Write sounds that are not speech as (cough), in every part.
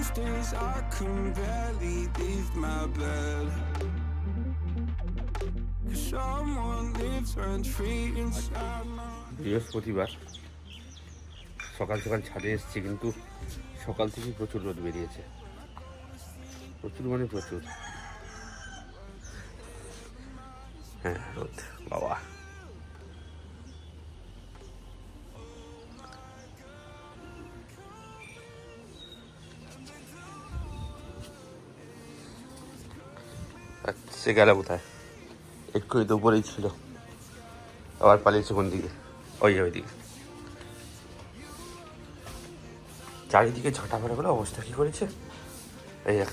Most days I can barely leave my bed. 'Cause someone lives rent free inside my বৃহস্পতিবার সকাল সকাল ছাদে এসেছি কিন্তু সকাল থেকে প্রচুর রোদ বেরিয়েছে প্রচুর মানে প্রচুর হ্যাঁ রোদ বাবা সে গেল কোথায় একটু তো উপরেই ছিল। আবার পালিয়েছে কোন দিকে? ওই ওই দিকে চারিদিকে ঝাঁটা মারা গুলো অবস্থা কি করেছে? এই দেখ।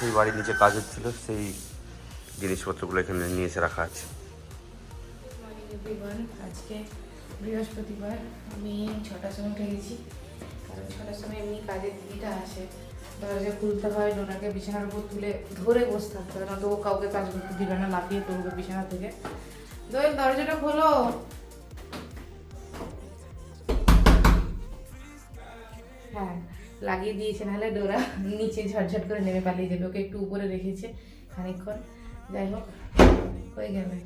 সেই বাড়ির নিচে কাজের ছিল, সেই জিনিসপত্রগুলো এখানে নিয়ে এসে রাখা আছে। আজকে বৃহস্পতিবার, আমি ছটার সময় উঠে গেছি। ছটার সময় এমনি কাজের দিদিটা আসে। দরজা খুলতে হয় ডোনাকে বিছানার উপর তুলে ধরে বসে থাকতে হয় তো ও কাউকে কাজ করতে দিবে না লাফিয়ে পড়বে বিছানা থেকে। দোয়েল দরজাটা খোলো। হ্যাঁ লাগিয়ে দিয়েছে নাহলে ডোরা নিচে ঝটঝট করে নেমে পালিয়ে যাবে। ওকে একটু উপরে রেখেছে খানিকক্ষণ। যাই হোক হয়ে গেলে।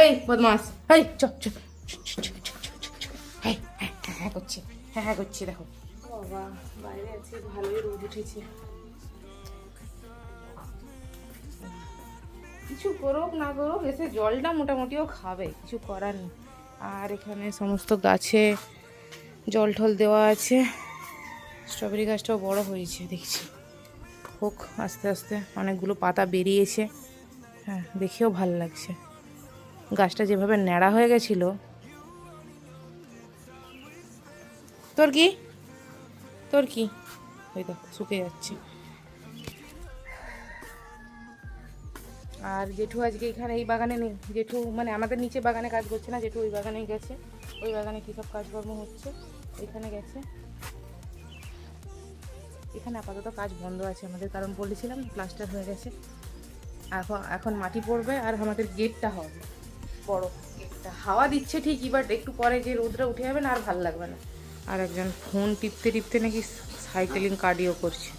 এই বদমাস! এই চ চ চ, চ, চ, চ, চ, চ, চ। এই, হ্যাঁ হ্যাঁ, হ্যাঁ করছি হ্যাঁ হ্যাঁ করছি দেখো। বাবা, বাইরে আজকে ভালোই রোদ উঠেছে। কিছু করুক না করুক, এসে জলটা মোটামুটিও খাবে, কিছু করার নেই। আর এখানে সমস্ত গাছে জল টল দেওয়া আছে। স্ট্রবেরি গাছটাও বড় হয়েছে, দেখছি। হোক, আস্তে আস্তে অনেকগুলো পাতা বেরিয়েছে। হ্যাঁ দেখেও ভালো লাগছে। গাছটা যেভাবে ন্যাড়া হয়ে গেছিল। তোর কি? তোর কি? ওই দেখো, শুকে যাচ্ছে। আর জেঠু আজকে এখানে এই বাগানে নেই। জেঠু মানে আমাদের নিচে বাগানে কাজ করছে না, জেঠু ওই বাগানেই গেছে। ওই বাগানে কী সব কাজকর্ম হচ্ছে? এখানে গেছে। এখানে আপাতত কাজ বন্ধ আছে আমাদের, কারণ বলেছিলাম প্লাস্টার হয়ে গেছে। এখন এখন মাটি পড়বে আর আমাদের গেটটা হবে। বড় গেটটা। হাওয়া দিচ্ছে ঠিকই বাট একটু পরে যে রোদটা উঠে যাবে না আর ভালো লাগবে না। আর একজন ফোন টিপতে টিপতে নাকি সাইকেলিং কার্ডিও করছে।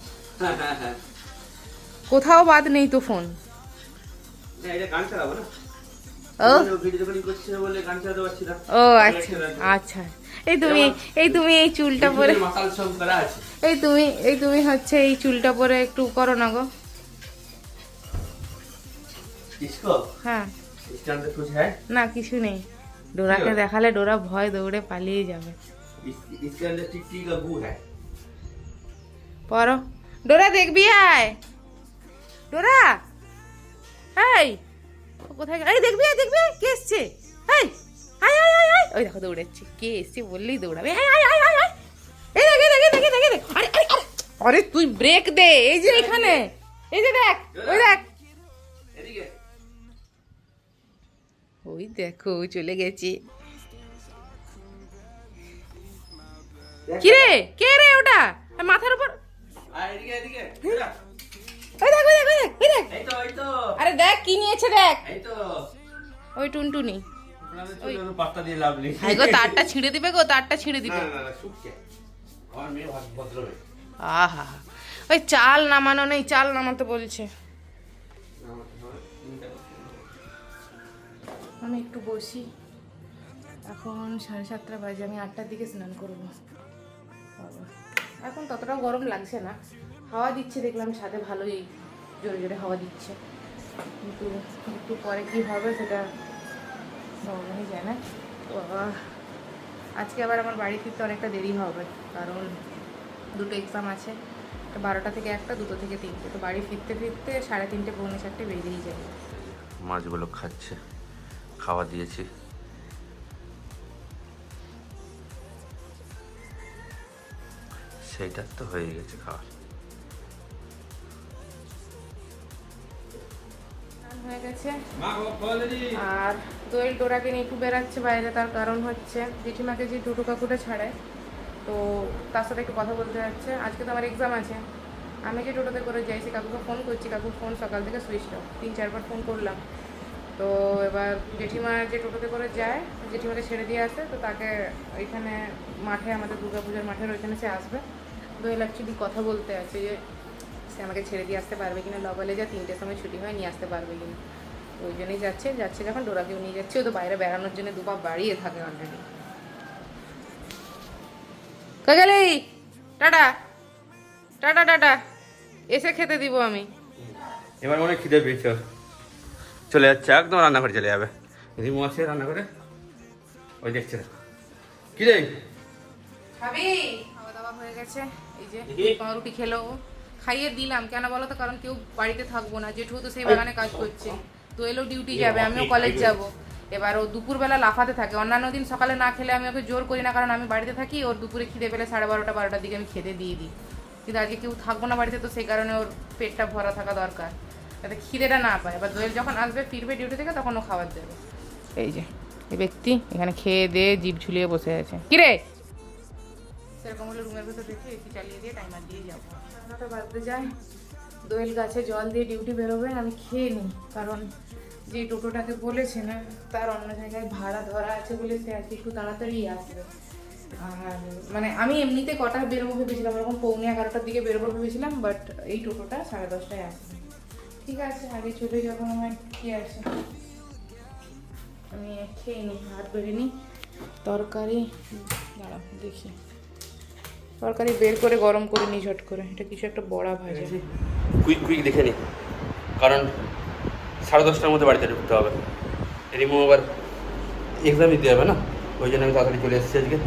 কোথাও বাদ নেই তো ফোন। ও? আচ্ছা আচ্ছা। এই তুমি এই তুমি এই চুলটা পরে এই তুমি এই তুমি হচ্ছে এই চুলটা পরে একটু করো না গো। হ্যাঁ। না কিছু নেই। ডোরাকে দেখালে ডোরা ভয় দৌড়ে পালিয়ে যাবে। इस, इसके अंदर टिट्टी का गू है পরো ডোরা দেখবি আয় ডোরা এই ও কোথায় গেল? এই দেখবি আয় দেখবি আয় কে এসছে এই আয় আয় আয় আয় ওই দেখো দৌড়াচ্ছে কে এসছে বললেই দৌড়াবে আয় আয় আয় আয় আয় এই দেখ এই দেখ এই দেখ এই দেখ, এই দেখ আরে আরে আরে আরে তুই ব্রেক দে এই যে এখানে এই যে দেখ ওই দেখ এদিকে ওই দেখো চলে গেছে কি রে কে রে ওটা? মাথার উপর? আর ওই দেখ ওই ওই আরে কি নিয়েছে দেখ। ওই টুনটুনি। গো তারটা ছিঁড়ে দিবে গো তারটা ছিঁড়ে দিবে। আহা। ওই চাল নামানো নেই চাল নামাতে বলছে। আমি একটু বসি। এখন সাড়ে সাতটা বাজে আমি আটটার দিকে স্নান করব। এখন ততটা গরম লাগছে না। হাওয়া দিচ্ছে, দেখলাম ছাদে ভালোই জোরে জোরে হাওয়া দিচ্ছে। কিন্তু একটু পরে কি হবে সেটা ভগবানই জানে তো বাবা আজকে আবার আমার বাড়ি ফিরতে অনেকটা দেরি হবে, কারণ দুটো এক্সাম আছে। বারোটা থেকে একটা, দুটো থেকে তিনটে। তো বাড়ি ফিরতে ফিরতে সাড়ে তিনটে, পৌনে চারটে বেরিয়েই যাবে মাছগুলো খাচ্ছে, খাওয়া দিয়েছি। সেইটার তো হয়ে গেছে খাওয়া হয়ে গেছে। আর দোয়েল ডোরাকে নিয়ে একটু বেড়াচ্ছে বাইরে তার কারণ হচ্ছে জেঠিমাকে যে টুটু কাকুটা ছাড়ে তো তার সাথে একটু কথা বলতে যাচ্ছে। আজকে তো আমার এক্সাম আছে। আমি যে টোটোতে করে যাই সে কাকুকে ফোন করছি। কাকুর ফোন সকাল থেকে সুইচ অফ তিন চারবার ফোন করলাম। তো এবার জেঠিমা যে টোটোতে করে যায় জেঠিমাকে ছেড়ে দিয়ে আসে তো তাকে ওইখানে মাঠে আমাদের দুর্গাপূজার মাঠের ওইখানে সে আসবে। দোয়েল অ্যাকচুয়ালি কথা বলতে আছে যে সে আমাকে ছেড়ে দিয়ে আসতে পারবে কিনা লবালে যা তিনটের সময় ছুটি হয় নিয়ে আসতে পারবে কিনা। ওই জন্যই যাচ্ছে যাচ্ছে যখন ডোরাকেও নিয়ে যাচ্ছে ও তো বাইরে বেড়ানোর জন্য দুপা বাড়িয়ে থাকে অলরেডি গেলি টাটা টাটা টাটা এসে খেতে দিব আমি। এবার মনে খিদে পেয়েছে চলে যাচ্ছে একদম রান্নাঘরে চলে যাবে। রিমু আছে রান্নাঘরে? ওই দেখছে। কি রে খাবি? খাওয়া দাওয়া হয়ে গেছে। যে। পাউরুটি খেলো ও। খাইয়ে দিলাম কেন বলো তো? কারণ কেউ বাড়িতে থাকব না। জেঠু তো সেই বাগানে কাজ করছে। তো এলো ডিউটি যাবে আমিও কলেজ যাব। এবার ও দুপুরবেলা লাফাতে থাকে। অন্যান্য দিন সকালে না খেলে আমি ওকে জোর করি না কারণ আমি বাড়িতে থাকি। ওর দুপুরে খিদে পেলে সাড়ে বারোটা বারোটার দিকে আমি খেতে দিয়ে দিই। কিন্তু আজকে কেউ থাকব না বাড়িতে তো সেই কারণে ওর পেটটা ভরা থাকা দরকার। যাতে খিদেটা না পায়। এবার দোয়েল যখন আসবে ফিরবে ডিউটি থেকে তখন ও খাবার দেবে। এই যে এই ব্যক্তি এখানে খেয়ে দিয়ে জিভ ঝুলিয়ে বসে আছে। কিরে? সেরকম হলে রুমের ভেতর রেখে এসি চালিয়ে দিয়ে টাইমার দিয়ে যাব। নটা বাজতে যায় দোয়েল গাছে জল দিয়ে ডিউটি বেরোবে, আমি খেয়ে নিই। কারণ যে টোটোটাকে বলেছে না, তার অন্য জায়গায় ভাড়া ধরা আছে বলে সে আজকে একটু তাড়াতাড়ি আসবে। আর মানে আমি এমনিতে কটা বেরোবো ভেবেছিলাম এরকম পৌনে এগারোটার দিকে বেরোবো ভেবেছিলাম বাট এই টোটোটা সাড়ে দশটায় আসবে। ঠিক আছে, আগে চলে যাব আমার কি আছে? আমি খেয়ে নিই, হাত বেড়ে নিই। তরকারি, দাঁড়াও, দেখি। তরকারি বের করে গরম করে নিই ঝট করে। এটা কিছু একটা বড়া ভাজা। কুইক কুইক দেখে নি। কারণ সাড়ে দশটার মধ্যে বাড়িতে ঢুকতে হবে। রিমু আবার এক্সাম দিতে হবে না? ওই জন্য আমি তাড়াতাড়ি চলে এসেছি আজকে।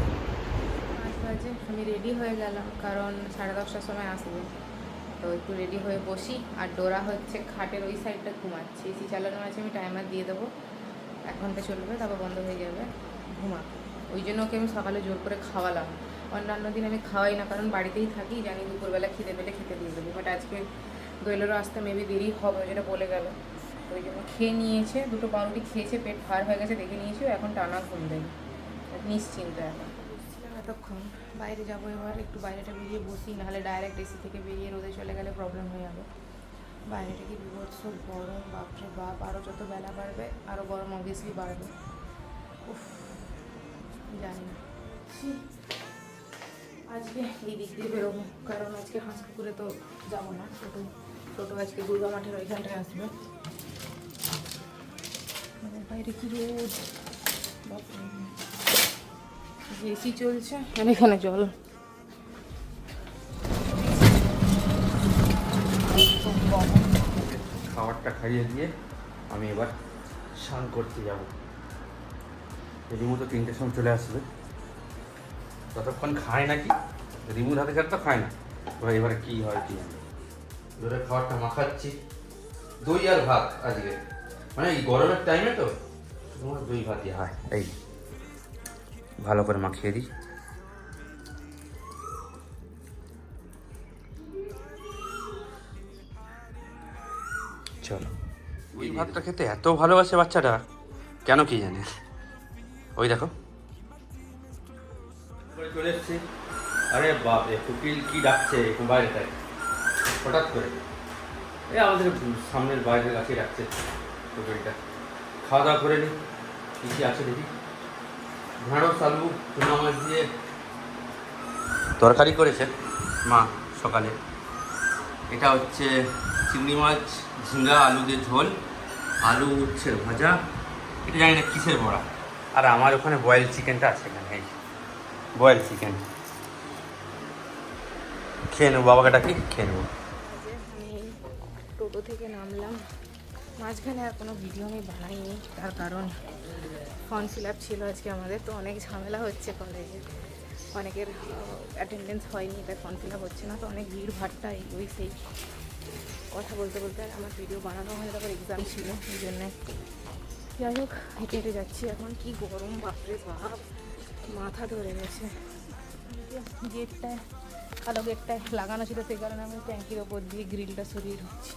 আমি রেডি হয়ে গেলাম কারণ সাড়ে দশটার সময় আসবে। তো একটু রেডি হয়ে বসি আর ডোরা হচ্ছে খাটের ওই সাইডটা ঘুমাচ্ছে। এসি চালানো আছে আমি টাইমার দিয়ে দেবো। এক ঘণ্টা চলবে তারপর বন্ধ হয়ে যাবে ঘুমা ওই জন্য ওকে আমি সকালে জোর করে খাওয়ালাম। অন্যান্য দিন আমি খাওয়াই না, কারণ বাড়িতেই থাকি, জানি দুপুরবেলা খিদে পেলে খেতে দিয়ে দেবো বাট আজকে দোয়েলেরও আসতে মেবি দেরি হবে যেটা বলে গেল। ওই জন্য খেয়ে নিয়েছে, দুটো পাউরুটি খেয়েছে, পেট ভার হয়ে গেছে, দেখে নিয়েছে এখন টানা ঘুম দেয়। নিশ্চিন্ত এখন। এতক্ষণ বাইরে যাব এবার, একটু বাইরেটা বেরিয়ে বসি, নাহলে ডাইরেক্ট এসি থেকে বেরিয়ে রোদে চলে গেলে প্রবলেম হয়ে যাবে। বাইরেটা কি বিভৎস গরম, বাপরে বাপ আরও যত বেলা বাড়বে আরও গরম অবভিয়াসলি বাড়বে। উফ, জানি না। আজকে এই দিক দিয়ে বেরোবো, কারণ আজকে হাঁস পুকুরে তো যাব না, ছোটো ছোটো আজকে দুর্গা মাঠের ওইখানটায় আসবে। মানে বাইরে কি রোদ? এসি চলছে আর এখানে জল। খাবারটা খাইয়ে দিয়ে আমি এবার স্নান করতে যাব। রিমু তো তিনটের সময় চলে আসবে। ততক্ষণ খায় নাকি রিমুর হাতে খেতে তো খায় না। এবার এবারে কী হয় কি এবারে খাবারটা মাখাচ্ছি। দই আর ভাত আজকে। মানে এই গরমের টাইমে তো তোমার দই ভাতই হয়। এই ভালো করে মাখিয়ে দিই। চলো। ওই ভাতটা খেতে এত ভালোবাসে বাচ্চাটা কেন কি জানে। ওই দেখো। চলে এসছি আরে বাপ রে কুকিল কি ডাকছে বাইরেটায় হঠাৎ করে। এই আমাদের সামনের বাইরের কাছে ডাকছে কুকিলটা। খাওয়া দাওয়া করে নি। কী কী আছে দেখি? ঢেঁড়স আলু, চুনা মাছ দিয়ে তরকারি করেছে মা সকালে। এটা হচ্ছে চিংড়ি মাছ, ঝিঙ্গা, আলু দিয়ে ঝোল, আলু উচ্ছে ভাজা। এটা জানি না কিসের বড়া। আর আমার ওখানে বয়েল চিকেনটা আছে এখানে, এই বয়েল চিকেন। খেয়ে নেব, বাবাকে ডাকি, খেয়ে নেব। টোটো থেকে নামলাম। মাঝখানে আর কোনো ভিডিও আমি বানাইনি, তার কারণ ফর্ম ফিল আপ ছিল আজকে আমাদের, তো অনেক ঝামেলা হচ্ছে কলেজে অনেকের অ্যাটেন্ডেন্স হয়নি, তাই ফর্ম ফিল আপ হচ্ছে না, তো অনেক ভিড় ভাট্টা এই ওই সেই কথা বলতে বলতে আর আমার ভিডিও বানানো হয়ে তারপর এক্সাম ছিল, এই জন্যে। যাই হোক, হেঁটে হেঁটে যাচ্ছি, এখন কি গরম, বাপরে বাপ। মাথা ধরে গেছে। গেটটায়, কালো গেটটায় লাগানো ছিল, সেই কারণে আমি ট্যাঙ্কির ওপর দিয়ে গ্রিলটা সরিয়ে ঢুকছি।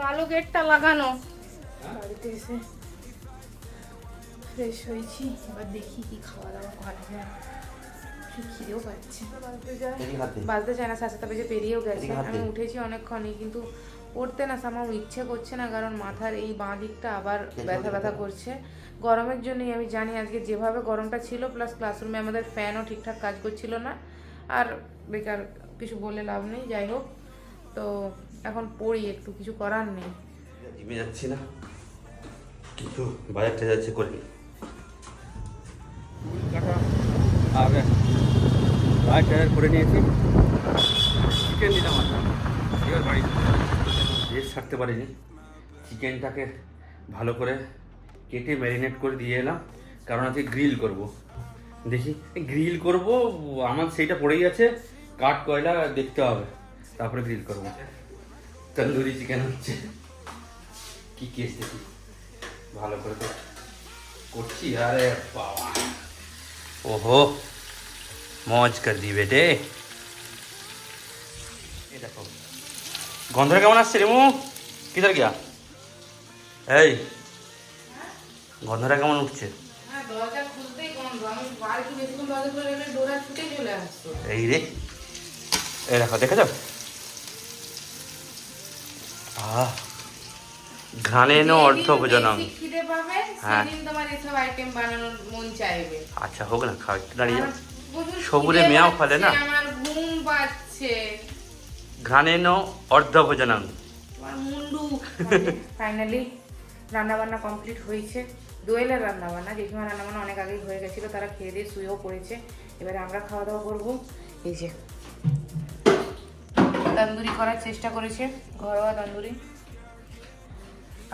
কালো গেটটা লাগানো। বাড়িতে এসে ফ্রেশ হয়েছি, এবার দেখি কি খাওয়া দাওয়া করা যায়। খিদেও পাচ্ছে বাজতে চায় না সাড়ে সাতটা বেজে পেরিয়েও গেছে। আমি উঠেছি অনেকক্ষণই কিন্তু পড়তে না সামাও ইচ্ছে করছে না কারণ মাথার এই বাঁ দিকটা আবার ব্যথা ব্যথা করছে। গরমের জন্যই আমি জানি আজকে যেভাবে গরমটা ছিল প্লাস ক্লাসরুমে আমাদের ফ্যানও ঠিকঠাক কাজ করছিল না। আর বেকার কিছু বলে লাভ নেই যাই হোক। তো এখন পড়ি একটু কিছু করার নেই। জিমে যাচ্ছি না কিছু বাজারটা যাচ্ছে করে নি আগে। বাজার টাজার করে নিয়েছি। চিকেন দিলাম আর এবার বাড়ি রেস্ট ছাড়তে পারিনি। চিকেনটাকে ভালো করে কেটে ম্যারিনেট করে দিয়ে এলাম। কারণ আজকে গ্রিল করব। দেখি গ্রিল করব, আমার সেইটা পড়েই আছে। কাঠ, কয়লা দেখতে হবে। তারপরে গ্রিল করব। তন্দুরি চিকেন হচ্ছে। কি কেস দেখি। ভালো করে করছি। আরে বাবা। ওহো। মজ কর দি বেটে। এই দেখো। গন্ধটা কেমন আসছে রে মু কিধার গিয়া? এই গন্ধটা কেমন উঠছে? হ্যাঁ এই রে। এই দেখো দেখেছ? আহ ঘ্রাণেন অর্থ পাবে হ্যাঁ। আচ্ছা হোক না খাও একটু দাঁড়িয়ে যাও। সবুরে মেয়াও ফলে না? আমার ঘুম পাচ্ছে। ঘ্রাণেন অর্ধ ভোজনম মুন্ডু ফাইনালি রান্না বান্না কমপ্লিট হয়েছে। দোয়েলের রান্না বান্না জেঠিমা রান্না বান্না অনেক আগেই হয়ে গেছিল তারা খেয়ে দিয়ে শুয়েও পড়েছে। এবারে আমরা খাওয়া দাওয়া করব। এই যে তন্দুরি করার চেষ্টা করেছে ঘরোয়া তন্দুরি।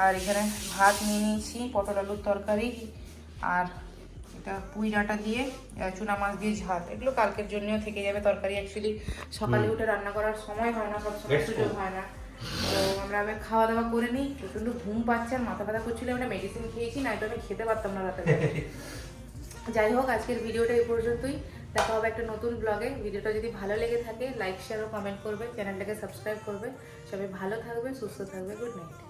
আর এখানে ভাত নিয়ে নিয়েছি পটল আলুর তরকারি আর এটা পুঁই ডাঁটা দিয়ে চুনা মাছ দিয়ে ঝাল। এগুলো কালকের জন্যও থেকে যাবে তরকারি। অ্যাকচুয়ালি সকালে উঠে রান্না করার সময় হয় না সব সুযোগ হয় না। তো আমরা আবার খাওয়া দাওয়া করে নিই। প্রচণ্ড ঘুম পাচ্ছে আর মাথা ব্যথা করছিল আমরা মেডিসিন খেয়েছি না তো আমি খেতে পারতাম না রাতে (laughs) যাই হোক আজকের ভিডিওটা এই পর্যন্তই। দেখা হবে একটা নতুন ব্লগে ভিডিওটা যদি ভালো লেগে থাকে লাইক শেয়ার ও কমেন্ট করবে। চ্যানেলটাকে সাবস্ক্রাইব করবে। সবাই ভালো থাকবে সুস্থ থাকবে। Good night